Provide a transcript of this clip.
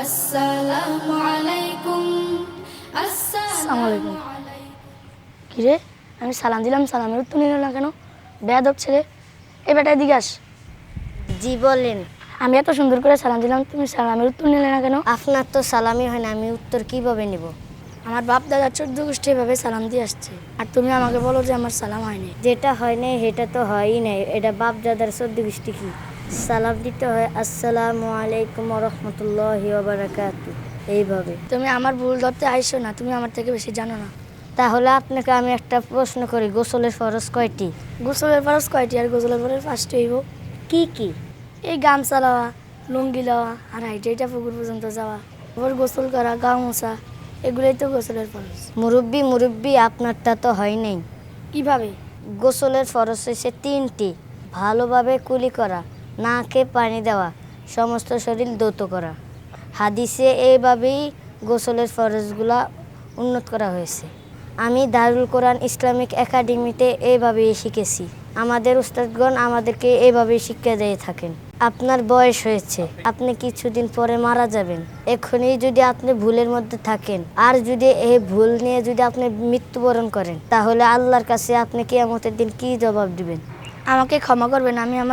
আসসালামু আলাইকুম আসসালামু আলাইকুম। আলাইকুম। কিরে আমি সালাম দিলাম সালামের উত্তর নিল না কেন? বেয়াদব ছেলে। এ বেটা এদিকে আস। জি বলেন। আমি এত সুন্দর করে সালাম দিলাম তুমি সালামের উত্তর নিলে না কেন? আপনার তো সালামি হয় না আমি উত্তর কীভাবে নিব? আমার বাপ দাদা চোদ্দ গোষ্ঠী এভাবে সালাম দিয়ে আসছে। আর তুমি আমাকে বলো যে আমার সালাম হয়নি। যেটা হয়নি সেটা তো হয়ই নাই। এটা বাপ দাদার চোদ্দ গোষ্ঠী কি? সালাম দিতে হয় আসসালামু আলাইকুম রহমতুল্লাহ বারাকাতু এইভাবে। তুমি আমার ভুল ধরতে আইসো না তুমি আমার থেকে বেশি জানো না। তাহলে আপনাকে আমি একটা প্রশ্ন করি গোসলের ফরজ কয়টি? গোসলের ফরজ কয়টি আর গোসলের ফরজ ফার্স্ট হইব। কি কি? এই গামছা লওয়া লুঙ্গি লওয়া আর হাইটে হাইটা পুকুর পর্যন্ত যাওয়া আবার গোসল করা গা মোছা এগুলোই তো গোসলের ফরজ। মুরব্বি মুরব্বি আপনারটা তো হয় নাই। কীভাবে? গোসলের ফরজ হয়েছে তিনটি ভালোভাবে কুলি করা নাকে পানি দেওয়া, সমস্ত শরীর দৌত করা। হাদিসে এইভাবেই গোসলের ফরজগুলা উন্নত করা হয়েছে। আমি দারুল কোরআন ইসলামিক একাডেমিতে এইভাবেই শিখেছি। আমাদের উস্তাদগণ আমাদেরকে এইভাবেই শিক্ষা দিয়ে থাকেন। আপনার বয়স হয়েছে, আপনি কিছুদিন পরে মারা যাবেন। এখনই যদি আপনি ভুলের মধ্যে থাকেন, আর যদি এই ভুল নিয়ে যদি আপনি মৃত্যুবরণ করেন, তাহলে আল্লাহর কাছে আপনি কিয়ামতের দিন কি জবাব দিবেন? আমাকে ক্ষমা করবেন, আমি আমার